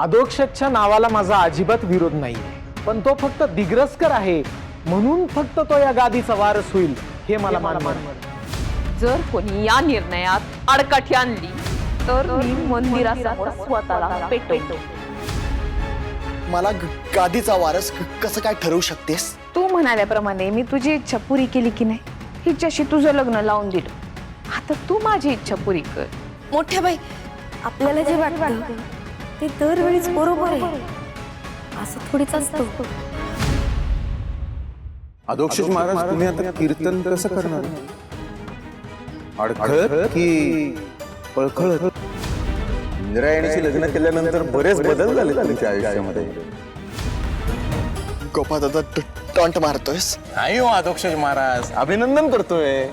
अधोक्षजच्या नावाला माझा अजिबात विरोध नाही. पण तो फक्त दिग्रसकर आहे म्हणून फक्त तो या गादीचा वारस होईल हे मला मान्य नाही. जर कोणी या निर्णयात आडकाठी आणली तर मी मंदिरासमोर स्वतःला पेटवतो. मला गादीचा वारस कसं काय ठरवू शकतेस? तू म्हणाल्याप्रमाणे मी तुझी इच्छा पुरी केली की नाही हिच्याशी तुझं लग्न लावून दिलं. आता तू माझी इच्छा पुरी कर. मोठ्या बाई आपल्याला जे वाटतं ते दरवेळीच बरोबर आहे. असं थोडीच असतं. अधोक्षज महाराज तुम्ही आता कीर्तन कसं करणार? अडखळत की पळखळत? इंद्रायणीशी लग्न केल्यानंतर बरेच बदल झाले तुमच्या आयुष्यामध्ये. गोपा दादा टॉन्ट मारतोयस? नाही हो अधोक्षज महाराज. अभिनंदन करतोय.